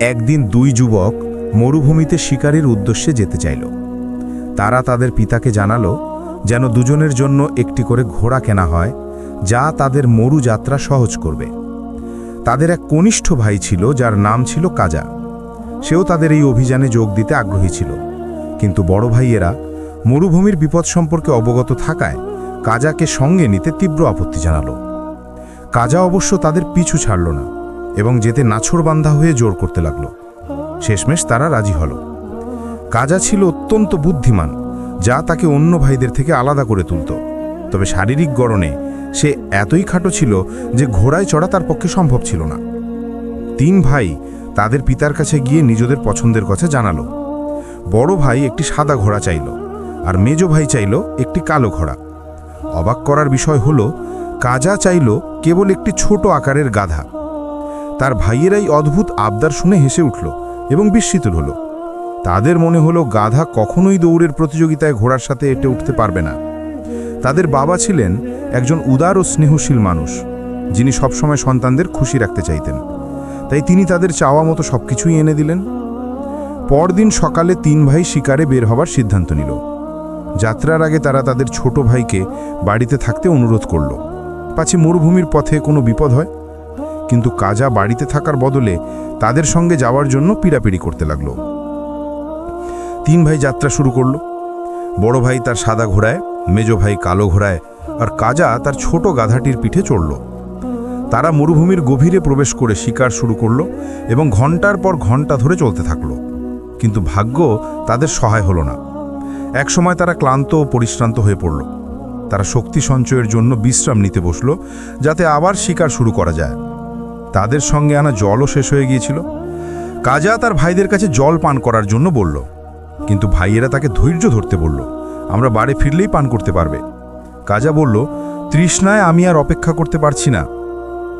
একদিন দুই যুবক মরুভূমিতে শিকারের উদ্দেশ্যে যেতে চাইল। তারা তাদের পিতাকে জানালো যেন দুজনের জন্য একটি করে ঘোড়া কেনা হয়, যা তাদের মরু যাত্রা সহজ করবে। তাদের এক কনিষ্ঠ ভাই ছিল, যার নাম ছিল কাজা। সেও তাদের এই অভিযানে যোগ দিতে আগ্রহী ছিল। কিন্তু বড় ভাইয়েরা মরুভূমির বিপদ সম্পর্কে অবগত থাকায় কাজাকে সঙ্গে নিতে তীব্র আপত্তি জানালো। কাজা অবশ্য তাদের পিছু ছাড়ল না। এবং যেতে নাছরবান্ধা হয়ে জোর করতে লাগল। শেষমেশ তারা রাজি হল। কাজা ছিল অত্যন্ত বুদ্ধিমান, যা তাকে অন্য ভাইদের থেকে আলাদা করে তুলত। তবে শারীরিক গড়নে সে এতই খাটো ছিল যে ঘোড়ায় চড়া তার পক্ষে সম্ভব ছিল না। তিন ভাই তাদের পিতার কাছে গিয়ে নিজেদের পছন্দের কথা জানালো। বড় ভাই একটি সাদা ঘোড়া চাইল, আর মেজ ভাই চাইল একটি কালো ঘোড়া। অবাক করার বিষয় হল, কাজা চাইল কেবল একটি ছোট আকারের গাধা। তার ভাইয়েরাই অদ্ভুত আবদার শুনে হেসে উঠল এবং বিস্মিত হলো। তাদের মনে হলো গাধা কখনোই দৌড়ের প্রতিযোগিতায় ঘোড়ার সাথে এটে উঠতে পারবে না। তাদের বাবা ছিলেন একজন উদার ও স্নেহশীল মানুষ, যিনি সবসময় সন্তানদের খুশি রাখতে চাইতেন। তাই তিনি তাদের চাওয়া মতো সব কিছুই এনে দিলেন। পরদিন সকালে তিন ভাই শিকারে বের হবার সিদ্ধান্ত নিল। যাত্রার আগে তারা তাদের ছোট ভাইকে বাড়িতে থাকতে অনুরোধ করল। পাছে মরুভূমির পথে কোনো বিপদ হয়? কিন্তু কাজা বাড়িতে থাকার বদলে তাদের সঙ্গে যাওয়ার জন্য পিড়াপিড়ি করতে লাগল। তিন ভাই যাত্রা শুরু করল। বড় ভাই তার সাদা ঘোড়ায়, মেজ ভাই কালো ঘোড়ায় আর কাজা তার ছোট গাধাটির পিঠে চড়ল। তারা মরুভূমির গভীরে প্রবেশ করে শিকার শুরু করল এবং ঘণ্টার পর ঘণ্টা ধরে চলতে থাকল। কিন্তু ভাগ্য তাদের সহায় হলো না। একসময় তারা ক্লান্ত ও পরিশ্রান্ত হয়ে পড়ল। তারা শক্তি সঞ্চয়ের জন্য বিশ্রাম নিতে বসল, যাতে আবার শিকার শুরু করা যায়। তাদের সঙ্গে আনা জলও শেষ হয়ে গিয়েছিল। কাজা তার ভাইদের কাছে জল পান করার জন্য বলল, কিন্তু ভাইয়েরা তাকে ধৈর্য ধরতে বলল, আমরা বাড়ি ফিরলেই পান করতে পারবে। কাজা বলল, তৃষ্ণায় আমি আর অপেক্ষা করতে পারছি না।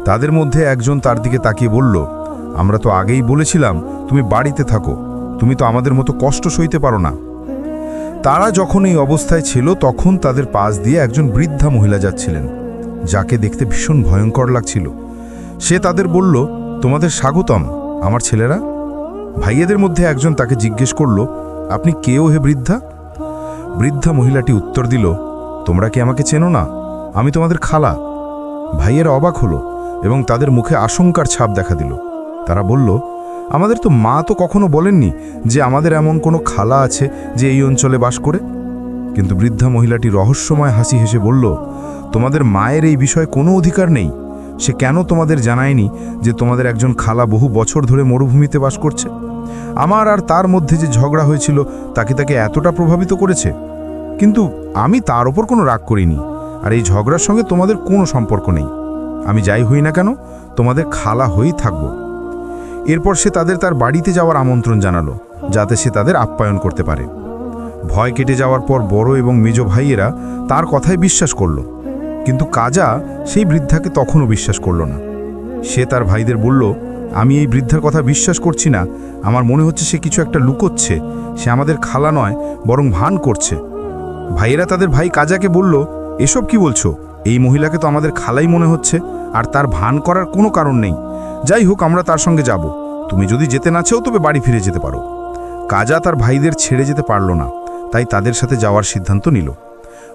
তাদের মধ্যে একজন তার দিকে তাকিয়ে বলল, আমরা তো আগেই বলেছিলাম, তুমি বাড়িতে থাকো, তুমি তো আমাদের মতো কষ্ট সইতে পারো না। তারা যখন এই অবস্থায় ছিল, তখন তাদের পাশ দিয়ে একজন বৃদ্ধা মহিলা যাচ্ছিলেন, যাকে দেখতে ভীষণ ভয়ঙ্কর লাগছিল। সে তাদের বলল, তোমাদের স্বাগতম, আমার ছেলেরা। ভাইয়েদের মধ্যে একজন তাকে জিজ্ঞেস করল, আপনি কেও হে বৃদ্ধা? বৃদ্ধা মহিলাটি উত্তর দিল, তোমরা কি আমাকে চেনো না? আমি তোমাদের খালা। ভাইয়েরা অবাক হলো এবং তাদের মুখে আশঙ্কার ছাপ দেখা দিল। তারা বলল, আমাদের তো মা তো কখনো বলেননি যে আমাদের এমন কোনো খালা আছে যে এই অঞ্চলে বাস করে? কিন্তু বৃদ্ধা মহিলাটি রহস্যময় হাসি হেসে বলল, তোমাদের মায়ের এই বিষয়ে কোনো অধিকার নেই। সে কেন তোমাদের জানায়নি যে তোমাদের একজন খালা বহু বছর ধরে মরুভূমিতে বাস করছে? আমার আর তার মধ্যে যে ঝগড়া হয়েছিল, তাকে তাকে এতটা প্রভাবিত করেছে? কিন্তু আমি তার ওপর কোনো রাগ করিনি, আর এই ঝগড়ার সঙ্গে তোমাদের কোনো সম্পর্ক নেই। আমি যাই হই না কেন, তোমাদের খালা হয়েই থাকব। এরপর সে তাদের তার বাড়িতে যাওয়ার আমন্ত্রণ জানালো, যাতে সে তাদের আপ্যায়ন করতে পারে। ভয় কেটে যাওয়ার পর বড় এবং মেজ ভাইয়েরা তার কথায় বিশ্বাস করল। কিন্তু কাজা সেই বৃদ্ধাকে তখনও বিশ্বাস করল না। সে তার ভাইদের বলল, আমি এই বৃদ্ধার কথা বিশ্বাস করছি না। আমার মনে হচ্ছে সে কিছু একটা লুকোচ্ছে। সে আমাদের খালা নয়, বরং ভান করছে। ভাইয়েরা তাদের ভাই কাজাকে বলল, এসব কি বলছো? এই মহিলাকে তো আমাদের খালাই মনে হচ্ছে, আর তার ভান করার কোনো কারণ নেই। যাই হোক, আমরা তার সঙ্গে যাব। তুমি যদি যেতে না চাও, তবে বাড়ি ফিরে যেতে পারো। কাজা তার ভাইদের ছেড়ে যেতে পারল না, তাই তাদের সাথে যাওয়ার সিদ্ধান্ত নিল।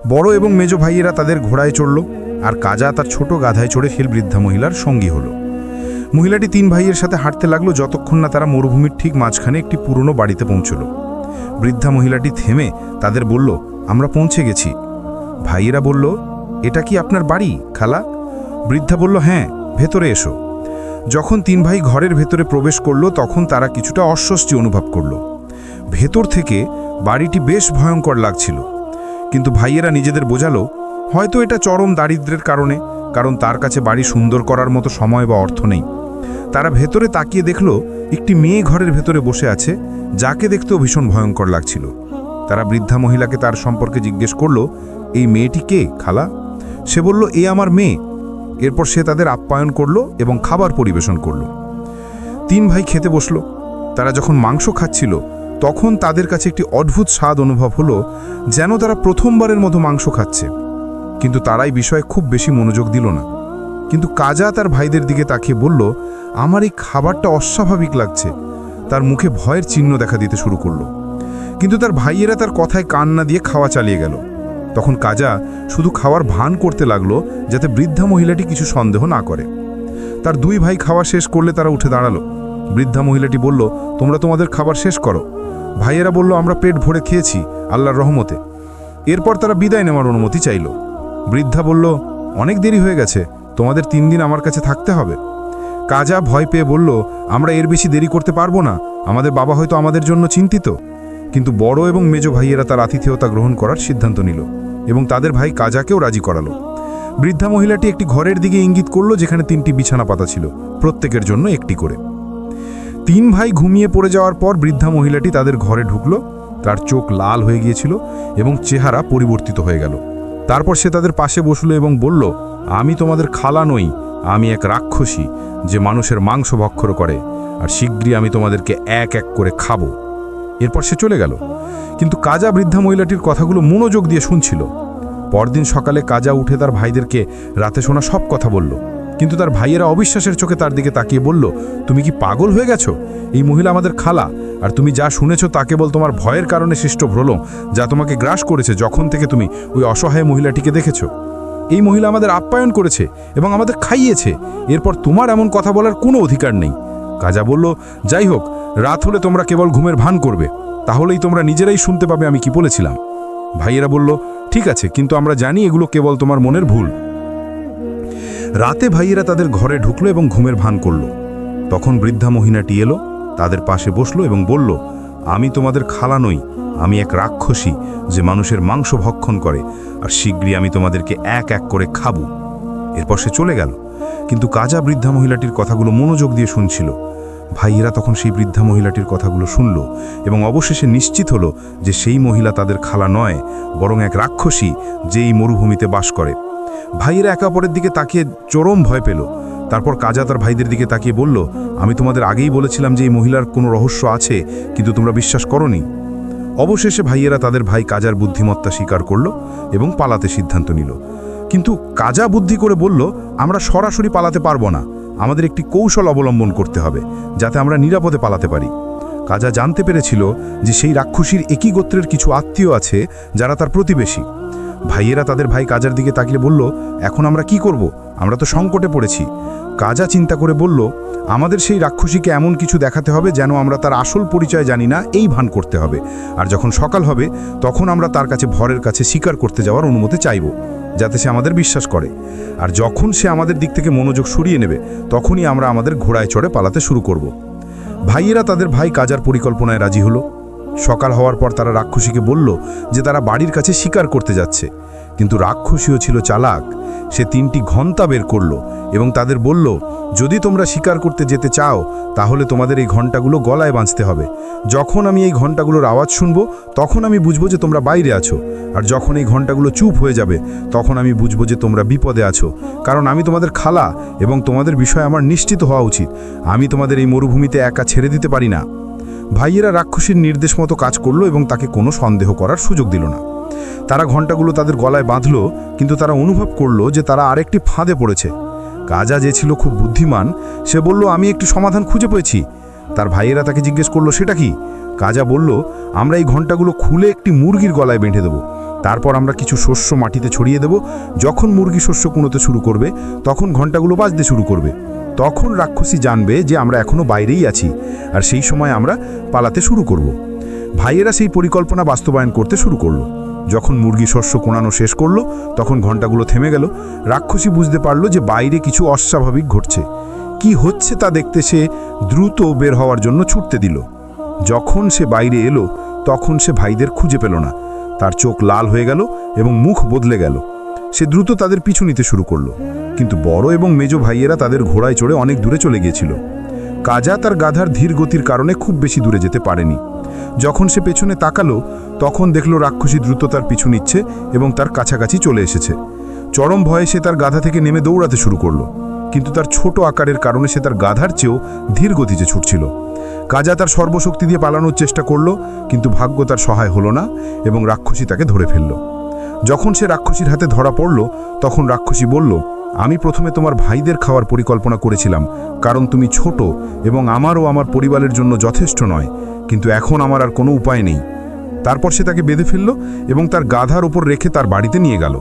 বড় এবং মেজ ভাইয়েরা তাদের ঘোড়ায় চড়ল, আর কাজা তার ছোট গাধায় চড়ে ফেল বৃদ্ধা মহিলার সঙ্গী হলো। মহিলাটি তিন ভাইয়ের সাথে হাঁটতে লাগল যতক্ষণ না তারা মরুভূমির ঠিক মাঝখানে একটি পুরনো বাড়িতে পৌঁছল। বৃদ্ধা মহিলাটি থেমে তাদের বলল, আমরা পৌঁছে গেছি। ভাইয়েরা বলল, এটা কি আপনার বাড়ি, খালা? বৃদ্ধা বলল হ্যাঁ ভেতরে এসো। যখন তিন ভাই ঘরের ভেতরে প্রবেশ করল, তখন তারা কিছুটা অস্বস্তি অনুভব করল। ভেতর থেকে বাড়িটি বেশ ভয়ঙ্কর লাগছিল। কিন্তু ভাইয়েরা নিজেদের বোঝালো, হয়তো এটা চরম দারিদ্র্যের কারণে, কারণ তার কাছে বাড়ি সুন্দর করার মতো সময় বা অর্থ নেই। তারা ভেতরে তাকিয়ে দেখল, একটি মেয়ে ঘরের ভেতরে বসে আছে, যাকে দেখতেও ভীষণ ভয়ঙ্কর লাগছিল। তারা বৃদ্ধা মহিলাকে তার সম্পর্কে জিজ্ঞেস করল, এই মেয়েটি কে, খালা? সে বলল, এ আমার মেয়ে। এরপর সে তাদের আপ্যায়ন করল এবং খাবার পরিবেশন করল। তিন ভাই খেতে বসল। তারা যখন মাংস খাচ্ছিল তখন তাদের কাছে একটি অদ্ভুত স্বাদ অনুভব হলো, যেন তারা প্রথমবারের মতো মাংস খাচ্ছে। কিন্তু তারাই বিষয়ে খুব বেশি মনোযোগ দিল না। কিন্তু কাজা তার ভাইদের দিকে তাকিয়ে বলল, আমার এই খাবারটা অস্বাভাবিক লাগছে। তার মুখে ভয়ের চিহ্ন দেখা দিতে শুরু করল। কিন্তু তার ভাইয়েরা তার কথায় কান না দিয়ে খাওয়া চালিয়ে গেল। তখন কাজা শুধু খাওয়ার ভান করতে লাগল, যাতে বৃদ্ধা মহিলাটি কিছু সন্দেহ না করে। তার দুই ভাই খাওয়া শেষ করলে তারা উঠে দাঁড়াল। বৃদ্ধা মহিলাটি বলল, তোমরা তোমাদের খাবার শেষ করো। ভাইয়েরা বলল, আমরা পেট ভরে খেয়েছি, আল্লাহর রহমতে। এরপর তারা বিদায় নেওয়ার অনুমতি চাইল। বৃদ্ধা বলল, অনেক দেরি হয়ে গেছে, তোমাদের তিন দিন আমার কাছে থাকতে হবে। কাজা ভয় পেয়ে বলল, আমরা এর বেশি দেরি করতে পারব না, আমাদের বাবা হয়তো আমাদের জন্য চিন্তিত। কিন্তু বড় এবং মেজ ভাইয়েরা তার আতিথেয়তা গ্রহণ করার সিদ্ধান্ত নিল এবং তাদের ভাই কাজাকেও রাজি করালো। বৃদ্ধা মহিলাটি একটি ঘরের দিকে ইঙ্গিত করল, যেখানে তিনটি বিছানা পাতা ছিল, প্রত্যেকের জন্য একটি করে। তিন ভাই ঘুমিয়ে পড়ে যাওয়ার পর বৃদ্ধা মহিলাটি তাদের ঘরে ঢুকলো। তার চোখ লাল হয়ে গিয়েছিল এবং চেহারা পরিবর্তিত হয়ে গেল। তারপর সে তাদের পাশে বসল এবং বলল, আমি তোমাদের খালা নই, আমি এক রাক্ষসী যে মানুষের মাংস ভক্ষর করে, আর শীঘ্রই আমি তোমাদেরকে এক এক করে খাব। এরপর সে চলে গেল। কিন্তু কাজা বৃদ্ধা মহিলাটির কথাগুলো মনোযোগ দিয়ে শুনছিল। পরদিন সকালে কাজা উঠে তার ভাইদেরকে রাতে শোনা সব কথা বলল। কিন্তু তার ভাইয়েরা অবিশ্বাসের চোখে তার দিকে তাকিয়ে বলল, তুমি কি পাগল হয়ে গেছো? এই মহিলা আমাদের খালা। আর তুমি যা শুনেছো তা কেবল তোমার ভয়ের কারণে সৃষ্ট ভ্রল, যা তোমাকে গ্রাস করেছে যখন থেকে তুমি ওই অসহায় মহিলাটিকে দেখেছ। এই মহিলা আমাদের আপ্যায়ন করেছে এবং আমাদের খাইয়েছে। এরপর তোমার এমন কথা বলার কোনো অধিকার নেই। কাজা বলল, যাই হোক, রাত হলে তোমরা কেবল ঘুমের ভান করবে। তাহলেই তোমরা নিজেরাই শুনতে পাবে আমি কি বলেছিলাম। ভাইয়েরা বলল, ঠিক আছে, কিন্তু আমরা জানি এগুলো কেবল তোমার মনের ভুল। রাতে ভাইয়েরা তাদের ঘরে ঢুকলো এবং ঘুমের ভান করল। তখন বৃদ্ধা মহিলাটি এলো, তাদের পাশে বসল এবং বলল, আমি তোমাদের খালা নই, আমি এক রাক্ষসী যে মানুষের মাংস ভক্ষণ করে, আর শীঘ্রই আমি তোমাদেরকে এক এক করে খাব। এরপর সে চলে গেল। কিন্তু কাজা বৃদ্ধা মহিলাটির কথাগুলো মনোযোগ দিয়ে শুনছিল। ভাইয়েরা তখন সেই বৃদ্ধা মহিলাটির কথাগুলো শুনল এবং অবশেষে নিশ্চিত হলো যে সেই মহিলা তাদের খালা নয়, বরং এক রাক্ষসী যে এই মরুভূমিতে বাস করে। ভাইয়েরা একে অপরের দিকে তাকিয়ে চরম ভয় পেল। তারপর কাজা তার ভাইদের দিকে তাকিয়ে বলল, আমি তোমাদের আগেই বলেছিলাম যে এই মহিলার কোনো রহস্য আছে, কিন্তু তোমরা বিশ্বাস করনি। অবশেষে ভাইয়েরা তাদের ভাই কাজার বুদ্ধিমত্তা স্বীকার করল এবং পালাতে সিদ্ধান্ত নিল। কিন্তু কাজা বুদ্ধি করে বলল, আমরা সরাসরি পালাতে পারব না। আমাদের একটি কৌশল অবলম্বন করতে হবে, যাতে আমরা নিরাপদে পালাতে পারি। কাজা জানতে পেরেছিল যে সেই রাক্ষসীর একই গোত্রের কিছু আত্মীয় আছে যারা তার প্রতিবেশী। ভাইয়েরা তাদের ভাই কাজার দিকে তাকিয়ে বলল, এখন আমরা কি করব? আমরা তো সংকটে পড়েছি। কাজা চিন্তা করে বলল, আমাদের সেই রাক্ষসীকে এমন কিছু দেখাতে হবে যেন আমরা তার আসল পরিচয় জানি না, এই ভান করতে হবে। আর যখন সকাল হবে, তখন আমরা তার কাছে ভরের কাছে স্বীকার করতে যাওয়ার অনুমতি চাইব, যাতে সে আমাদের বিশ্বাস করে। আর যখন সে আমাদের দিক থেকে মনোযোগ সরিয়ে নেবে, তখনই আমরা আমাদের ঘোড়ায় চড়ে পালাতে শুরু করব। ভাইয়েরা তাদের ভাই কাজার পরিকল্পনায় রাজি হলো। সকাল হওয়ার পর তারা রাক্ষসীকে বলল যে তারা বাড়ির কাছে শিকার করতে যাচ্ছে। কিন্তু রাক্ষসীও ছিল চালাক। সে তিনটি ঘণ্টা বের করল এবং তাদের বলল, যদি তোমরা শিকার করতে যেতে চাও, তাহলে তোমাদের এই ঘন্টাগুলো গলায় বাঁচতে হবে। যখন আমি এই ঘন্টাগুলোর আওয়াজ শুনব, তখন আমি বুঝব যে তোমরা বাইরে আছো। আর যখন এই ঘন্টাগুলো চুপ হয়ে যাবে, তখন আমি বুঝব যে তোমরা বিপদে আছো। কারণ আমি তোমাদের খালা এবং তোমাদের বিষয়ে আমার নিশ্চিত হওয়া উচিত। আমি তোমাদের এই মরুভূমিতে একা ছেড়ে দিতে পারি না। ভাইয়েরা রাক্ষসীর নির্দেশ মতো কাজ করল এবং তাকে কোনো সন্দেহ করার সুযোগ দিল না। তারা ঘন্টাগুলো তাদের গলায় বাঁধল, কিন্তু তারা অনুভব করল যে তারা আরেকটি ফাঁদে পড়েছে। কাজা যে ছিল খুব বুদ্ধিমান, সে বলল, আমি একটি সমাধান খুঁজে পেয়েছি। তার ভাইয়েরা তাকে জিজ্ঞেস করল, সেটা কি? কাজা বলল, আমরা এই ঘন্টাগুলো খুলে একটি মুরগির গলায় বেঁধে দেবো। তারপর আমরা কিছু শস্য মাটিতে ছড়িয়ে দেব। যখন মুরগি শস্য কুনোতে শুরু করবে, তখন ঘন্টাগুলো বাজতে শুরু করবে। তখন রাক্ষসী জানবে যে আমরা এখনও বাইরেই আছি, আর সেই সময় আমরা পালাতে শুরু করব। ভাইয়েরা সেই পরিকল্পনা বাস্তবায়ন করতে শুরু করল। যখন মুরগি শস্য কোনানো শেষ করল, তখন ঘন্টাগুলো থেমে গেল। রাক্ষসী বুঝতে পারল যে বাইরে কিছু অস্বাভাবিক ঘটছে। কি হচ্ছে তা দেখতে সে দ্রুত বের হওয়ার জন্য ছুটতে দিল। যখন সে বাইরে এলো, তখন সে ভাইদের খুঁজে পেল না। তার চোখ লাল হয়ে গেল এবং মুখ বদলে গেল। সে দ্রুত তাদের পিছু নিতে শুরু করল। কিন্তু বড় এবং মেজ ভাইয়েরা তাদের ঘোড়ায় চড়ে অনেক দূরে চলে গিয়েছিল। কাজা তার গাধার ধীর গতির কারণে খুব বেশি দূরে যেতে পারেনি। যখন সে পেছনে তাকালো, তখন দেখল রাক্ষসী দ্রুত তার পিছু নিচ্ছে এবং তার কাছাকাছি চলে এসেছে। চরম ভয়ে সে তার গাধা থেকে নেমে দৌড়াতে শুরু করল। কিন্তু তার ছোট আকারের কারণে সে তার গাধার চেয়েও ধীর গতিতে ছুটছিল। কাজা তার সর্বশক্তি দিয়ে পালানোর চেষ্টা করল, কিন্তু ভাগ্য তার সহায় হলো না এবং রাক্ষসী তাকে ধরে ফেলল। যখন সে রাক্ষসীর হাতে ধরা পড়ল, তখন রাক্ষসী বলল, আমি প্রথমে তোমার ভাইদের খাওয়ার পরিকল্পনা করেছিলাম, কারণ তুমি ছোট এবং আমারও আমার পরিবারের জন্য যথেষ্ট নয়, কিন্তু এখন আমার আর কোনো উপায় নেই। তারপর সে তাকে বেঁধে ফেলল এবং তার গাধার উপর রেখে তার বাড়িতে নিয়ে গেল।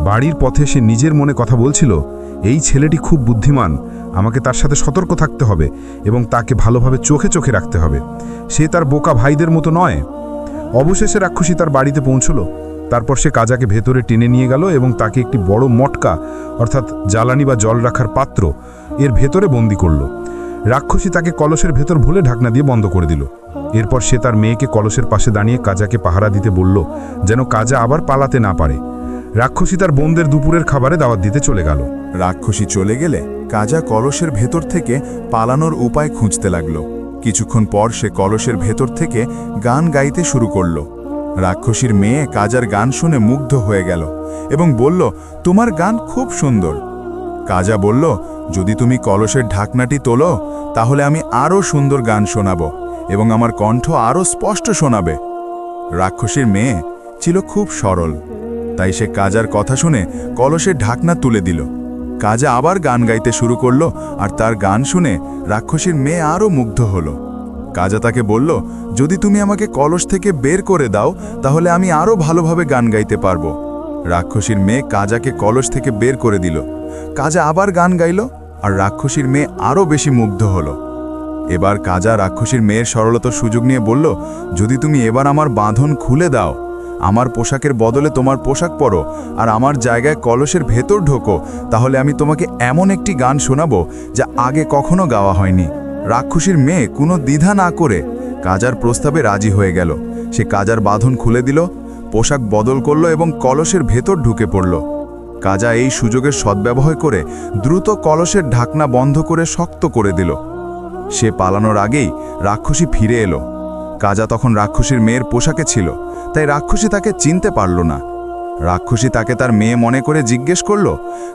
বাড়ির পথে সে নিজের মনে কথা বলছিল, এই ছেলেটি খুব বুদ্ধিমান, আমাকে তার সাথে সতর্ক থাকতে হবে এবং তাকে ভালোভাবে চোখে চোখে রাখতে হবে। সে তার বোকা ভাইদের মতো নয়। অবশেষে রাক্ষসী তার বাড়িতে পৌঁছলো। তারপর সে কাজাকে ভেতরে টেনে নিয়ে গেল এবং তাকে একটি বড় মটকা, অর্থাৎ জ্বালানি বা জল রাখার পাত্র, এর ভেতরে বন্দি করল। রাক্ষসী তাকে কলসের ভেতর ভুলে ঢাকনা দিয়ে বন্ধ করে দিল। এরপর সে তার মেয়েকে কলসের পাশে দাঁড়িয়ে কাজাকে পাহারা দিতে বলল, যেন কাজা আবার পালাতে না পারে। রাক্ষসী তার বোনদের দুপুরের খাবারে দাওয়াত দিতে চলে গেল। রাক্ষসী চলে গেলে কাজা কলসের ভেতর থেকে পালানোর উপায় খুঁজতে লাগল। কিছুক্ষণ পর সে কলসের ভেতর থেকে গান গাইতে শুরু করল। রাক্ষসীর মেয়ে কাজার গান শুনে মুগ্ধ হয়ে গেল এবং বলল, তোমার গান খুব সুন্দর। কাজা বলল, যদি তুমি কলসের ঢাকনাটি তোলো, তাহলে আমি আরও সুন্দর গান শোনাবো এবং আমার কণ্ঠ আরও স্পষ্ট শোনাবে। রাক্ষসীর মেয়ে ছিল খুব সরল, তাই সে কাজার কথা শুনে কলসের ঢাকনা তুলে দিল। কাজা আবার গান গাইতে শুরু করল আর তার গান শুনে রাক্ষসীর মেয়ে আরও মুগ্ধ হলো। কাজা তাকে বলল, যদি তুমি আমাকে কলস থেকে বের করে দাও, তাহলে আমি আরও ভালোভাবে গান গাইতে পারব। রাক্ষসীর মেয়ে কাজাকে কলস থেকে বের করে দিল। কাজা আবার গান গাইল আর রাক্ষসীর মেয়ে আরও বেশি মুগ্ধ হলো। এবার কাজা রাক্ষসীর মেয়ের সরলতার সুযোগ নিয়ে বলল, যদি তুমি এবার আমার বাঁধন খুলে দাও, আমার পোশাকের বদলে তোমার পোশাক পরো আর আমার জায়গায় কলসের ভেতর ঢোকো, তাহলে আমি তোমাকে এমন একটি গান শোনাবো যা আগে কখনো গাওয়া হয়নি। রাক্ষসীর মেয়ে কোনো দ্বিধা না করে কাজার প্রস্তাবে রাজি হয়ে গেল। সে কাজার বাঁধন খুলে দিল, পোশাক বদল করল এবং কলসের ভেতর ঢুকে পড়ল। কাজা এই সুযোগের সদ্ব্যবহার করে দ্রুত কলসের ঢাকনা বন্ধ করে শক্ত করে দিল। সে পালানোর আগেই রাক্ষসী ফিরে এলো। কাজা তখন রাক্ষসীর মেয়ের পোশাকে ছিল, তাই রাক্ষসী তাকে চিনতে পারল না। রাক্ষসী তাকে তার মেয়ে মনে করে জিজ্ঞেস করল,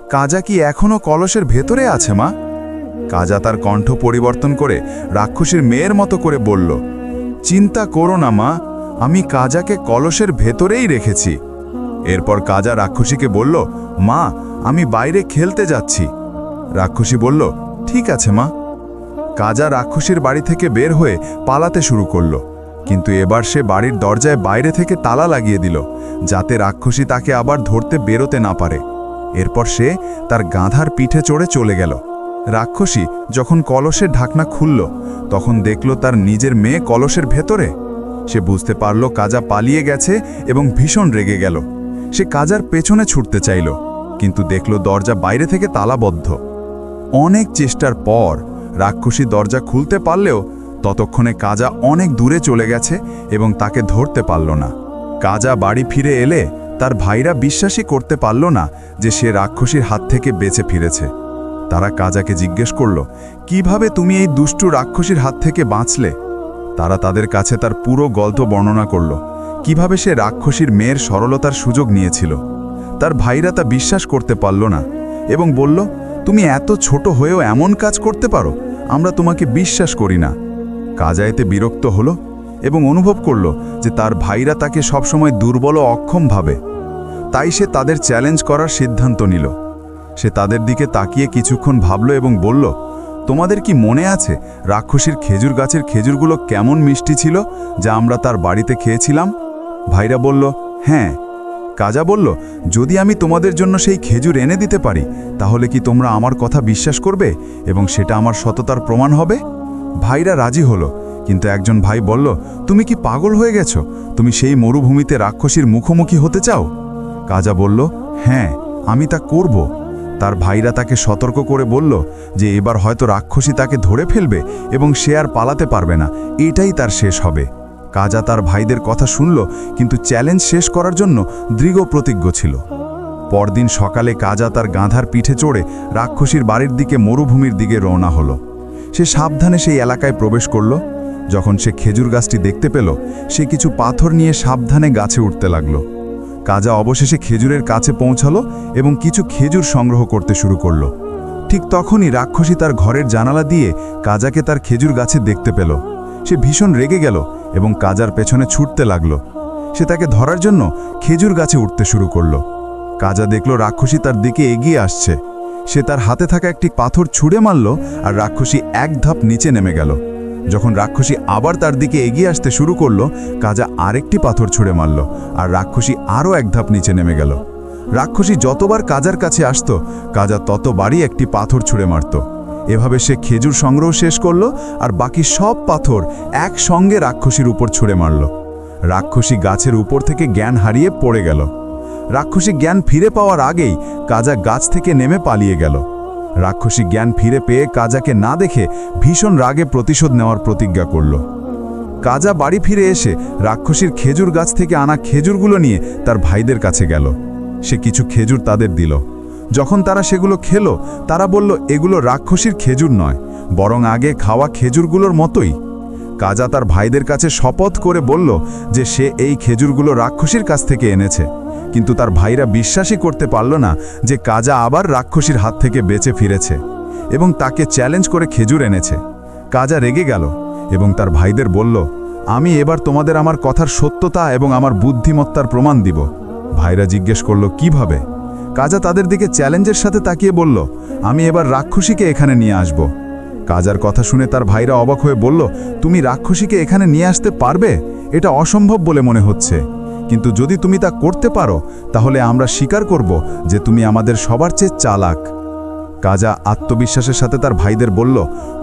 কাজা কি এখনও কলসের ভেতরে আছে মা? কাজা তার কণ্ঠ পরিবর্তন করে রাক্ষসীর মেয়ের মতো করে বলল, চিন্তা করো না, মা, আমি কাজাকে কলসের ভেতরেই রেখেছি। এরপর কাজা রাক্ষসীকে বলল, মা, আমি বাইরে খেলতে যাচ্ছি। রাক্ষসী বলল, ঠিক আছে, মা। কাজা রাক্ষসীর বাড়ি থেকে বের হয়ে পালাতে শুরু করল, কিন্তু এবার সে বাড়ির দরজায় বাইরে থেকে তালা লাগিয়ে দিল, যাতে রাক্ষসী তাকে আবার ধরতে বেরোতে না পারে। এরপর সে তার গাধার পিঠে চড়ে চলে গেল। রাক্ষসী যখন কলসের ঢাকনা খুলল, তখন দেখল তার নিজের মেয়ে কলসের ভেতরে। সে বুঝতে পারল কাজা পালিয়ে গেছে এবং ভীষণ রেগে গেল। সে কাজার পেছনে ছুটতে চাইল, কিন্তু দেখল দরজা বাইরে থেকে তালাবদ্ধ। অনেক চেষ্টার পর রাক্ষসী দরজা খুলতে পারলেও ততক্ষণে কাজা অনেক দূরে চলে গেছে এবং তাকে ধরতে পারল না। কাজা বাড়ি ফিরে এলে তার ভাইরা বিশ্বাসই করতে পারল না যে সে রাক্ষসীর হাত থেকে বেঁচে ফিরেছে। তারা কাজাকে জিজ্ঞেস করল, কীভাবে তুমি এই দুষ্টু রাক্ষসীর হাত থেকে বাঁচলে? তারা তাদের কাছে তার পুরো গল্প বর্ণনা করল, কীভাবে সে রাক্ষসীর মেয়ের সরলতার সুযোগ নিয়েছিল। তার ভাইরা তা বিশ্বাস করতে পারল না এবং বলল, তুমি এত ছোট হয়েও এমন কাজ করতে পারো, আমরা তোমাকে বিশ্বাস করি না। কাজা এতে বিরক্ত হলো এবং অনুভব করল যে তার ভাইরা তাকে সবসময় দুর্বল ও অক্ষম ভাবে। তাই সে তাদের চ্যালেঞ্জ করার সিদ্ধান্ত নিল। সে তাদের দিকে তাকিয়ে কিছুক্ষণ ভাবল এবং বলল, তোমাদের কি মনে আছে রাক্ষসীর খেজুর গাছের খেজুরগুলো কেমন মিষ্টি ছিল যা আমরা তার বাড়িতে খেয়েছিলাম? ভাইরা বলল হ্যাঁ। কাজা বলল, যদি আমি তোমাদের জন্য সেই খেজুর এনে দিতে পারি, তাহলে কি তোমরা আমার কথা বিশ্বাস করবে এবং সেটা আমার সততার প্রমাণ হবে? ভাইরা রাজি হলো, কিন্তু একজন ভাই বলল, তুমি কি পাগল হয়ে গেছো? তুমি সেই মরুভূমিতে রাক্ষসীর মুখোমুখি হতে চাও? কাজা বলল হ্যাঁ আমি তা করব। তার ভাইরা তাকে সতর্ক করে বলল যে এবার হয়তো রাক্ষসী তাকে ধরে ফেলবে এবং সে আর পালাতে পারবে না। এটাই তার শেষ হবে। কাজা তার ভাইদের কথা শুনল, কিন্তু চ্যালেঞ্জ শেষ করার জন্য দৃঢ় প্রতিজ্ঞ ছিল। পরদিন সকালে কাজা তার গাঁধার পিঠে চড়ে রাক্ষসীর বাড়ির দিকে মরুভূমির দিকে রওনা হলো। সে সাবধানে সেই এলাকায় প্রবেশ করল। যখন সে খেজুর গাছটি দেখতে পেল, সে কিছু পাথর নিয়ে সাবধানে গাছে উঠতে লাগল। কাজা অবশেষে খেজুরের কাছে পৌঁছালো এবং কিছু খেজুর সংগ্রহ করতে শুরু করল। ঠিক তখনই রাক্ষসী তার ঘরের জানালা দিয়ে কাজাকে তার খেজুর গাছে দেখতে পেল। সে ভীষণ রেগে গেল এবং কাজার পেছনে ছুটতে লাগল। সে তাকে ধরার জন্য খেজুর গাছে উঠতে শুরু করল। কাজা দেখল রাক্ষসী তার দিকে এগিয়ে আসছে। সে তার হাতে থাকা একটি পাথর ছুঁড়ে মারল আর রাক্ষসী এক ধাপ নিচে নেমে গেল। যখন রাক্ষসী আবার তার দিকে এগিয়ে আসতে শুরু করল, কাজা আরেকটি পাথর ছুঁড়ে মারল আর রাক্ষসী আরও এক ধাপ নিচে নেমে গেল। রাক্ষসী যতবার কাজার কাছে আসত, কাজা ততবারই একটি পাথর ছুঁড়ে মারত। এভাবে সে খেজুর সংগ্রহ শেষ করল আর বাকি সব পাথর একসঙ্গে রাক্ষসীর উপর ছুঁড়ে মারল। রাক্ষসী গাছের উপর থেকে জ্ঞান হারিয়ে পড়ে গেল। রাক্ষসী জ্ঞান ফিরে পাওয়ার আগেই কাজা গাছ থেকে নেমে পালিয়ে গেল। রাক্ষসী জ্ঞান ফিরে পেয়ে কাজাকে না দেখে ভীষণ রাগে প্রতিশোধ নেওয়ার প্রতিজ্ঞা করল। কাজা বাড়ি ফিরে এসে রাক্ষসীর খেজুর গাছ থেকে আনা খেজুরগুলো নিয়ে তার ভাইদের কাছে গেল। সে কিছু খেজুর তাদের দিল। যখন তারা সেগুলো খেলো, তারা বলল, এগুলো রাক্ষসীর খেজুর নয়, বরং আগে খাওয়া খেজুরগুলোর মতোই। কাজা তার ভাইদের কাছে শপথ করে বলল যে সে এই খেজুরগুলো রাক্ষসীর কাছ থেকে এনেছে। কিন্তু তার ভাইরা বিশ্বাসই করতে পারল না যে কাজা আবার রাক্ষসীর হাত থেকে বেঁচে ফিরেছে এবং তাকে চ্যালেঞ্জ করে খেজুর এনেছে। কাজা রেগে গেল এবং তার ভাইদের বলল, আমি এবার তোমাদের আমার কথার সত্যতা এবং আমার বুদ্ধিমত্তার প্রমাণ দিব। ভাইরা জিজ্ঞেস করল, কীভাবে? কাজা তাদের দিকে চ্যালেঞ্জের সাথে তাকিয়ে বলল, আমি এবার রাক্ষসীকে এখানে নিয়ে আসব। কাজার কথা শুনে তার ভাইরা অবাক হয়ে বলল, তুমি রাক্ষসীকে এখানে নিয়ে আসতে পারবে? এটা অসম্ভব বলে মনে হচ্ছে। কিন্তু যদি তুমি তা করতে পারো, তাহলে আমরা স্বীকার করব যে তুমি আমাদের সবার চেয়ে চালাক। কাজা আত্মবিশ্বাসের সাথে তার ভাইদের বলল,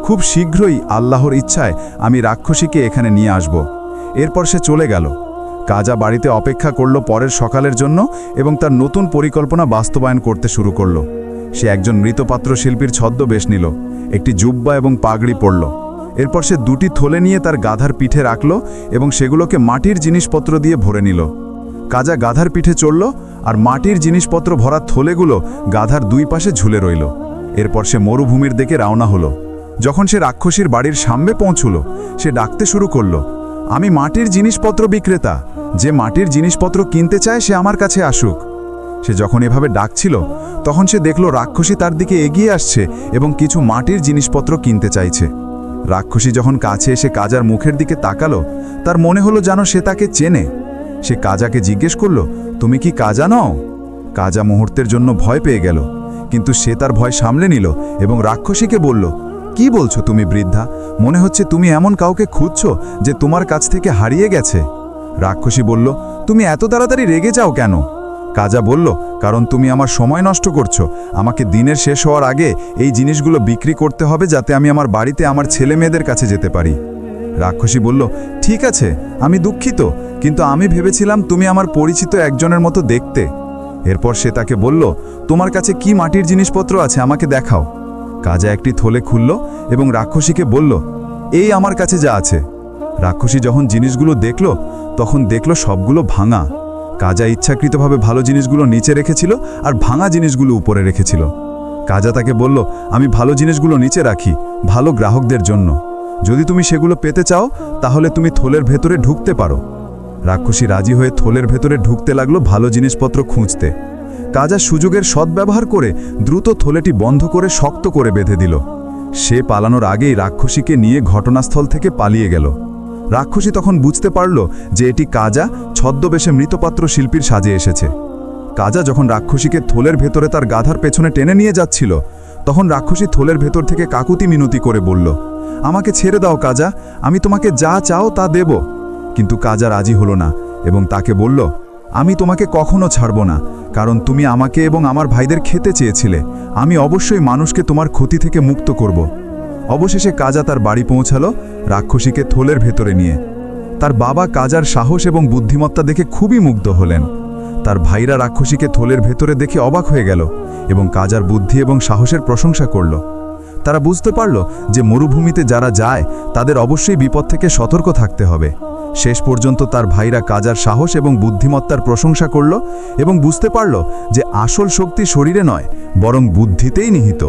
খুব শীঘ্রই আল্লাহর ইচ্ছায় আমি রাক্ষসীকে এখানে নিয়ে আসব। এরপর সে চলে গেল। কাজা বাড়িতে অপেক্ষা করল পরের সকালের জন্য এবং তার নতুন পরিকল্পনা বাস্তবায়ন করতে শুরু করল। সে একজন মৃতপাত্র শিল্পীর ছদ্মবেশ নিল। একটি জুব্বা এবং পাগড়ি পরল। এরপর সে দুটি থলে নিয়ে তার গাধার পিঠে রাখল এবং সেগুলোকে মাটির জিনিসপত্র দিয়ে ভরে নিল। কাজা গাধার পিঠে চড়ল আর মাটির জিনিসপত্র ভরা থলেগুলো গাধার দুই পাশে ঝুলে রইল। এরপর সে মরুভূমির দিকে রওনা হলো। যখন সে রাক্ষসীর বাড়ির সামনে পৌঁছল, সে ডাকতে শুরু করল, আমি মাটির জিনিসপত্র বিক্রেতা। যে মাটির জিনিসপত্র কিনতে চায় সে আমার কাছে আসুক। সে যখন এভাবে ডাকছিল, তখন সে দেখল রাক্ষসী তার দিকে এগিয়ে আসছে এবং কিছু মাটির জিনিসপত্র কিনতে চাইছে। রাক্ষসী যখন কাছে এসে কাজার মুখের দিকে তাকালো, তার মনে হলো যেন সে তাকে চেনে। সে কাজাকে জিজ্ঞেস করল, তুমি কি কাজা নও? কাজা মুহূর্তের জন্য ভয় পেয়ে গেল, কিন্তু সে তার ভয় সামলে নিল এবং রাক্ষসীকে বলল, কি বলছো তুমি বৃদ্ধা? মনে হচ্ছে তুমি এমন কাউকে খুঁজছ যে তোমার কাছ থেকে হারিয়ে গেছে। রাক্ষসী বলল, তুমি এত তাড়াতাড়ি রেগে যাও কেন? কাজা বলল, কারণ তুমি আমার সময় নষ্ট করছ। আমাকে দিনের শেষ হওয়ার আগে এই জিনিসগুলো বিক্রি করতে হবে যাতে আমি আমার বাড়িতে আমার ছেলে মেয়েদের কাছে যেতে পারি। রাক্ষসী বলল, ঠিক আছে, আমি দুঃখিত, কিন্তু আমি ভেবেছিলাম তুমি আমার পরিচিত একজনের মতো দেখতে। এরপর সে তাকে বলল, তোমার কাছে কি মাটির জিনিসপত্র আছে আমাকে দেখাও। কাজা একটি থলে খুলল এবং রাক্ষসীকে বলল, এই আমার কাছে যা আছে। রাক্ষসী যখন জিনিসগুলো দেখল, তখন দেখল সবগুলো ভাঙা। কাজা ইচ্ছাকৃতভাবে ভালো জিনিসগুলো নিচে রেখেছিল আর ভাঙা জিনিসগুলো উপরে রেখেছিল। কাজা তাকে বলল, আমি ভালো জিনিসগুলো নিচে রাখি, ভালো গ্রাহকদের জন্য। যদি তুমি সেগুলো পেতে চাও, তাহলে তুমি থলের ভেতরে ঢুকতে পারো রাক্ষসী রাজি হয়ে থলের ভেতরে ঢুকতে লাগল ভালো জিনিসপত্র খুঁজতে। কাজা সুযোগের সদ্ব্যবহার করে দ্রুত থলেটি বন্ধ করে শক্ত করে বেঁধে দিল। সে পালানোর আগেই রাক্ষসীকে নিয়ে ঘটনাস্থল থেকে পালিয়ে গেল। রাক্ষসী তখন বুঝতে পারল যে এটি কাজা ছদ্মবেশে মৃতপাত্র শিল্পীর সাজে এসেছে। কাজা যখন রাক্ষসীকে থোলের ভেতরে তার গাধার পেছনে টেনে নিয়ে যাচ্ছিল, তখন রাক্ষসী থোলের ভেতর থেকে কাকুতি মিনতি করে বলল, আমাকে ছেড়ে দাও কাজা, আমি তোমাকে যা চাও তা দেব। কিন্তু কাজা রাজি হলো না এবং তাকে বলল, আমি তোমাকে কখনো ছাড়ব না, কারণ তুমি আমাকে এবং আমার ভাইদের খেতে চেয়েছিলে। আমি অবশ্যই মানুষকে তোমার ক্ষতি থেকে মুক্ত করব। অবশেষে কাজা তার বাড়ি পৌঁছালো রাক্ষসীকে থলের ভেতরে নিয়ে। তার বাবা কাজার সাহস এবং বুদ্ধিমত্তা দেখে খুবই মুগ্ধ হলেন। তার ভাইরা রাক্ষসীকে থলের ভেতরে দেখে অবাক হয়ে গেল এবং কাজার বুদ্ধি এবং সাহসের প্রশংসা করল। তারা বুঝতে পারল যে মরুভূমিতে যারা যায়, তাদের অবশ্যই বিপদ থেকে সতর্ক থাকতে হবে। শেষ পর্যন্ত তার ভাইরা কাজার সাহস এবং বুদ্ধিমত্তার প্রশংসা করল এবং বুঝতে পারল যে আসল শক্তি শরীরে নয়, বরং বুদ্ধিতেই নিহিত।